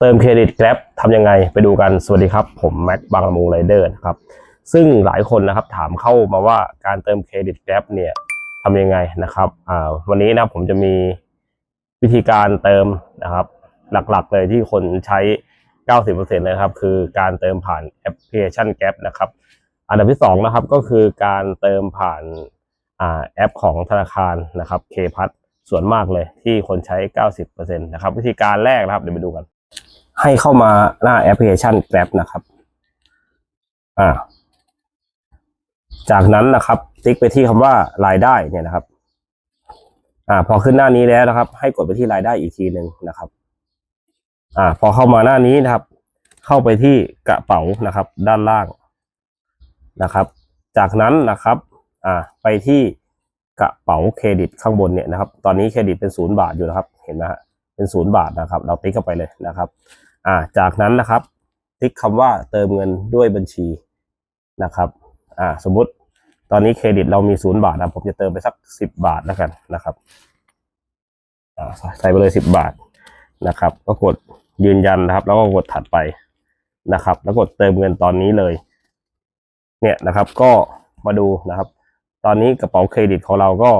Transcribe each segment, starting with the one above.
เติมเครดิตแกร็บทำยังไงไปดูกันสวัสดีครับ ผมแม็กบางละมุงไรเดอร์นะครับซึ่งหลายคนนะครับถามเข้ามาว่าการเติมเครดิตแกร็บเนี่ยทำยังไงนะครับอ่าวันนี้นะผมจะมีวิธีการเติมนะครับหลักๆเลยที่คนใช้ 90%เลยครับคือการเติมผ่านแอปพลิเคชันแกร็บนะครับอันดับที่สองนะครับก็คือการเติมผ่านอ่าแอปของธนาคารนะครับเคพัทส่วนมากเลยที่คนใช้ 90%นะครับวิธีการแรกนะครับเดี๋ยวไปดูกัน ให้เข้ามาหน้าแอปพลิเคชัน Grab นะครับ อ่า จากนั้นนะครับ ติ๊กไปที่คำว่ารายได้เนี่ยนะครับ อ่า พอขึ้นหน้านี้แล้วนะครับ ให้กดไปที่รายได้อีกทีหนึ่งนะครับ อ่า พอเข้ามาหน้านี้นะครับ เข้าไปที่กระเป๋านะครับ ด้านล่างนะครับ จากนั้นนะครับ อ่า ไปที่กระเป๋าเครดิตข้างบนเนี่ยนะครับ ตอนนี้เครดิตเป็นศูนย์บาทอยู่นะครับ เห็นไหมฮะ เป็นศูนย์บาทนะครับ เราติ๊กเข้าไปเลยนะครับ อ่าจากนั้นนะครับติ๊กคำว่าเติมเงินด้วยบัญชีนะครับอ่าสมมุติตอนนี้เครดิตเรามีศูนย์บาทนะผมจะเติมไปสักสิบบาทแล้วกันนะครับอ่าใส่ไปเลยสิบบาทนะครับ ก็กดยืนยันนะครับ แล้วก็กดถัดไปนะครับ แล้วกดเติมเงินตอนนี้เลย เนี่ยนะครับ ก็มาดูนะครับ ตอนนี้กระเป๋าเครดิตของเราก็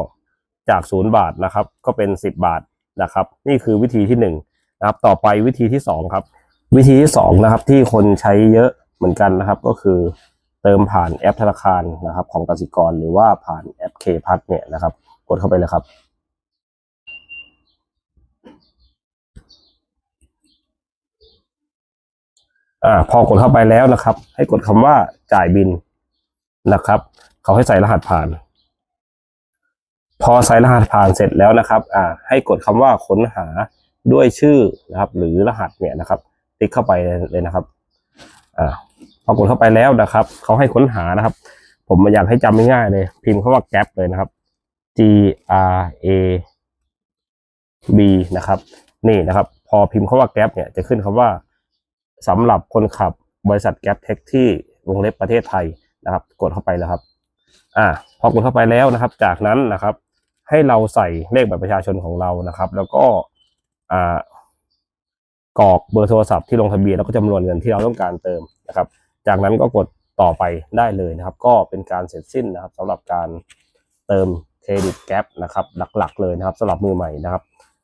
จากศูนย์บาทนะครับ ก็เป็นสิบบาทนะครับ นี่คือวิธีที่หนึ่งนะครับ ต่อไปวิธีที่สองครับ วิธีที่สองนะครับที่คนใช้เยอะเหมือนกันนะครับ ก็คือเติมผ่านแอปธนาคารนะครับ ของกสิกรหรือว่าผ่านแอปเคพัทเนี่ยนะครับ กดเข้าไปเลยครับ อ่าพอกดเข้าไปแล้วนะครับ ให้กดคำว่าจ่ายบินนะครับ เขาให้ใส่รหัสผ่าน พอใส่รหัสผ่านเสร็จแล้วนะครับ อ่า ให้กดคำว่าค้นหาด้วยชื่อนะครับ หรือรหัสเนี่ยนะครับ ติ๊กเข้าไปเลยนะครับ อ่าพอกดเข้าไปแล้วนะครับเขาให้ค้นหานะครับ ผมอยากให้จำง่ายๆเลย พิมพ์คำว่า gap เลยนะครับ G R A B นะครับ นี่นะครับ พอพิมพ์คำว่า gap เนี่ยจะขึ้นคำว่าสำหรับคนขับบริษัท gap tech ที่วงเล็บประเทศไทยนะครับ กดเข้าไปแล้วครับ อ่า พอกดเข้าไปแล้วนะครับ จากนั้นนะครับ ให้เราใส่เลขบัตรประชาชนของเรานะครับ แล้วก็อ่า กรอกเบอร์โทรศัพท์ที่ลงทะเบียนแล้วก็จำนวนเงินที่เราต้องการเติมนะครับ จากนั้นก็กดต่อไปได้เลยนะครับ ก็เป็นการเสร็จสิ้นนะครับสำหรับการเติมเครดิตแก๊ปนะครับหลักๆ เลยนะครับสำหรับมือใหม่นะครับ